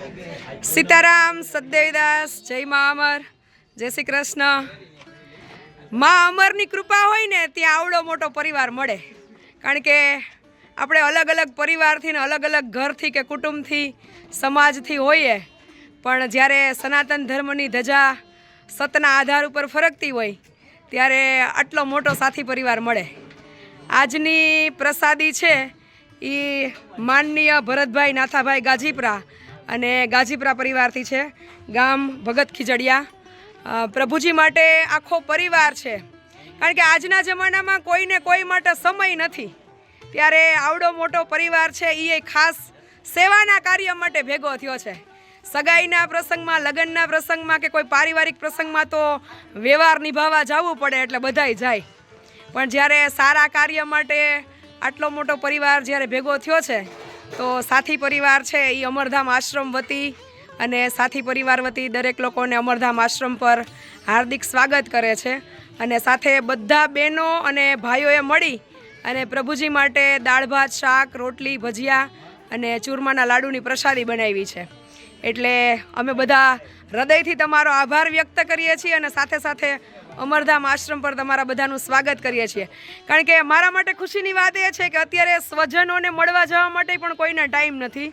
સીતારામ સદદેવીદાસ જય મા અમર, જય શ્રી કૃષ્ણ. મા અમરની કૃપા હોય ને ત્યાં આવડો મોટો પરિવાર મળે. કારણ કે આપણે અલગ અલગ પરિવારથી ને અલગ અલગ ઘરથી કે કુટુંબથી, સમાજથી હોઈએ. પણ જ્યારે સનાતન ધર્મની ધજા સતના આધાર ઉપર ફરકતી હોય, ત્યારે આટલો મોટો સાથી પરિવાર મળે. આજની પ્રસાદી છે એ માનનીય ભરતભાઈ નાથાભાઈ ગાજીપરા અને ગાજીપરા પરિવારથી છે. ગામ ભગત ખીજડિયા. પ્રભુજી માટે આખો પરિવાર છે. કારણ કે આજના જમાનામાં કોઈને કોઈ માટે સમય નથી. ત્યારે આવડો મોટો પરિવાર છે એ ખાસ સેવાના કાર્ય માટે ભેગો થયો છે. સગાઈના પ્રસંગમાં, લગ્નના પ્રસંગમાં કે કોઈ પારિવારિક પ્રસંગમાં તો વ્યવહાર નિભાવવા જવું પડે એટલે બધાય જાય. પણ જ્યારે સારા કાર્ય માટે આટલો મોટો પરિવાર જ્યારે ભેગો થયો છે તો સાથી પરિવાર છે એ અમરધામ આશ્રમ વતી અને સાથી પરિવાર વતી દરેક લોકોને અમરધામ આશ્રમ પર હાર્દિક સ્વાગત કરે છે. અને સાથે બધા બહેનો અને ભાઈઓએ મળી અને પ્રભુજી માટે દાળ, ભાત, શાક, રોટલી, ભજીયા અને ચૂરમાના લાડુની પ્રસાદી બનાવી છે. એટલે અમે બધા હૃદયથી તમારો આભાર વ્યક્ત કરીએ છીએ અને સાથે સાથે અમરધામ આશ્રમ પર તમારા બધાનું સ્વાગત કરીએ છીએ. કારણ કે મારા માટે ખુશીની વાત એ છે કે અત્યારે સ્વજનોને મળવા જવા માટે પણ કોઈને ટાઈમ નથી.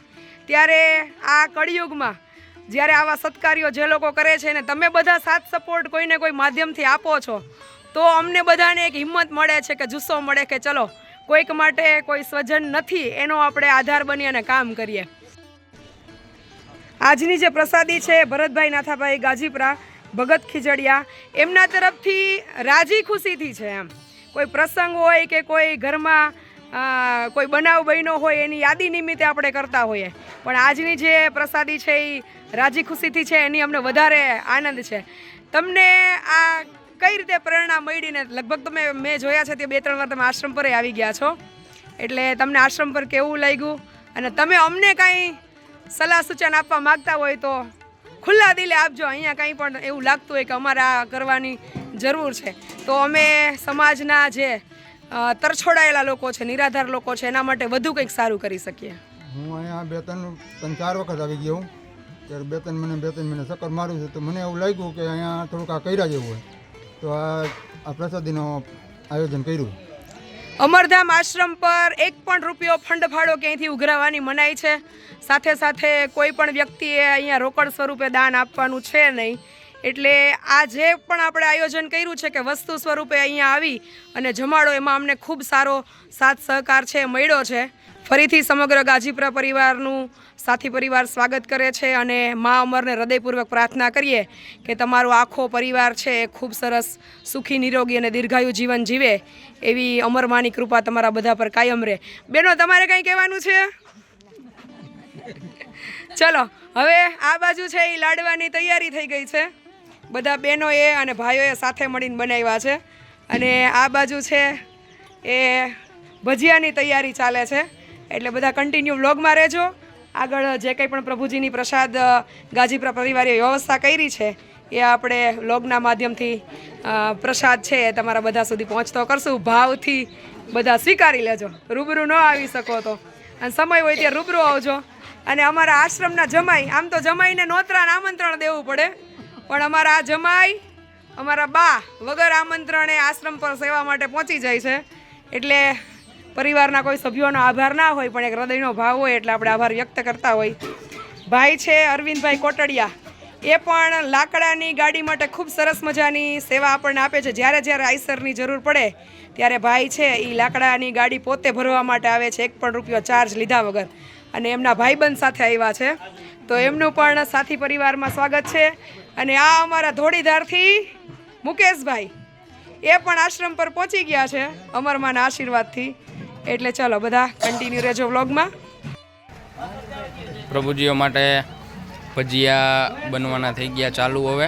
ત્યારે આ કળિયુગમાં જ્યારે આવા સત્કાર્યો જે લોકો કરે છે ને તમે બધા સાથ સપોર્ટ કોઈને કોઈ માધ્યમથી આપો છો, તો અમને બધાને એક હિંમત મળે છે કે જુસ્સો મળે કે ચલો, કોઈક માટે કોઈ સ્વજન નથી, એનો આપણે આધાર બની અને કામ કરીએ. આજની જે પ્રસાદી છે ભરતભાઈ નાથાભાઈ ગાજીપરા ભગત ખીજડિયા. એમના તરફથી રાજી ખુશીથી છે એમ. કોઈ પ્રસંગ હોય કે કોઈ ઘરમાં કોઈ બનાવ બન્યો હોય એની યાદી નિમિત્તે આપણે કરતા હોઈએ. પણ આજની જે પ્રસાદી છે એ રાજી ખુશીથી છે, એની અમને વધારે આનંદ છે. તમને આ કઈ રીતે પ્રેરણા મળીને લગભગ તમે, મેં જોયા છે તે બે, ત્રણ વાર તમે આશ્રમ પર આવી ગયા છો. એટલે તમને આશ્રમ પર કેવું લાગ્યું? અને તમે અમને કાંઈ સલાહ સૂચન આપવા માંગતા હોય તો ખુલ્લા દિલે આપજો અહીંયા કંઈ પણ એવું લાગતું હોય કે અમારે આ કરવાની જરૂર છે. તો અમે સમાજના જે તરછોડાયેલા લોકો છે, નિરાધાર લોકો છે, એના માટે વધુ કંઈક સારું કરી શકીએ. હું અહીંયા બે ત્રણ ત્રણ ચાર વખત આવી ગયો ત્યારે બે ત્રણ મહિને, બે ત્રણ મહિને ચક્કર મારું છું. તો મને એવું લાગ્યું કે અહીંયા થોડુંક આ કર્યા જેવું હોય. તો આ આ પ્રસાદીનું આયોજન કર્યું. અમરધામ આશ્રમ પર એક પણ રૂપિયો ફંડ ફાળો ક્યાંયથી ઉઘરાવવાની મનાઈ છે? સાથે સાથે કોઈ પણ વ્યક્તિએ અહીંયા રોકડ સ્વરૂપે દાન આપવાનું છે નહીં. એટલે આ જે પણ આપણે આયોજન કર્યું છે કે વસ્તુ સ્વરૂપે અહીંયા આવી અને જમાડો એમાં અમને ખૂબ સારો સાથ સહકાર છે, મળ્યો છે. ફરીથી સમગ્ર ગાજીપુરા પરિવારનું સાથી પરિવાર સ્વાગત કરે છે અને મા અમરને હૃદયપૂર્વક પ્રાર્થના કરીએ કે તમારો આખો પરિવાર છે એ ખૂબ સરસ, સુખી, નિરોગી અને દીર્ઘાયુ જીવન જીવે એવી અમરમાની કૃપા તમારા બધા પર કાયમ રહે. બેનો, તમારે કંઈ કહેવાનું છે? ચલો, હવે આ બાજુ છે એ લાડવાની તૈયારી થઈ ગઈ છે. બધા બહેનોએ અને ભાઈઓએ સાથે મળીને બનાવ્યા છે. અને આ બાજુ છે એ ભજીયાની તૈયારી ચાલે છે. એટલે બધા કન્ટિન્યુ વ્લોગમાં રહેજો. આગળ જે કંઈ પણ પ્રભુજીની પ્રસાદ ગાજીપુરા પરિવારે વ્યવસ્થા કરી છે, એ આપણે વ્લોગના માધ્યમથી પ્રસાદ છે એ તમારા બધા સુધી પહોંચતો કરશું. ભાવથી બધા સ્વીકારી લેજો. રૂબરૂ ન આવી શકો તો. અને સમય હોય ત્યાં રૂબરૂ આવજો. અને અમારા આશ્રમના જમાઈ, આમ તો જમાઈને નોતરાને આમંત્રણ દેવું પડે. પણ અમારા આ જમાઈ, અમારા બા વગર આમંત્રણે આશ્રમ પર સેવા માટે પહોંચી જાય છે. એટલે પરિવારના કોઈ સભ્યોનો આભાર ના હોય, પણ એક હૃદયનો ભાવ હોય એટલે આપણે આભાર વ્યક્ત કરતા હોય. ભાઈ છે અરવિંદભાઈ કોટડિયા. એ પણ લાકડાની ગાડી માટે ખૂબ સરસ મજાની સેવા આપણને આપે છે. જ્યારે જ્યારે આઈસરની જરૂર પડે, ત્યારે ભાઈ છે એ લાકડાની ગાડી પોતે ભરવા માટે આવે છે. એક પણ રૂપિયો ચાર્જ લીધા વગર. અને એમના ભાઈબંધ સાથે આવ્યા છે. તો એમનું પણ સાથી પરિવારમાં સ્વાગત છે. અને આ અમારા ધોળીધારથી મુકેશભાઈ. એ પણ આશ્રમ પર પહોંચી ગયા છે અમરમાના આશીર્વાદથી. એટલે ચાલો બધા કન્ટિન્યુ રહેજો વ્લોગમાં પ્રભુજીઓ માટે ભજીયા બનવાના થઈ ગયા ચાલુ હવે.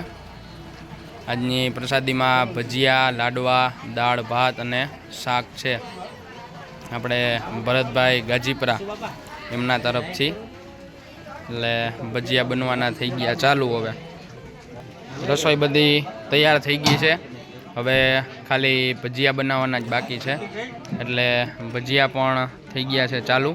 આજની પ્રસાદીમાં ભજીયા, લાડવા, દાળ, ભાત અને શાક છે. આપણે ભરતભાઈ ગાજીપરા એમના તરફથી એટલે ભજીયા બનવાના થઈ ગયા ચાલુ હવે. રસોઈ બધી તૈયાર થઈ ગઈ છે. હવે ખાલી ભજીયા બનાવવાના જ બાકી છે. એટલે ભજીયા પણ થઈ ગયા છે ચાલુ.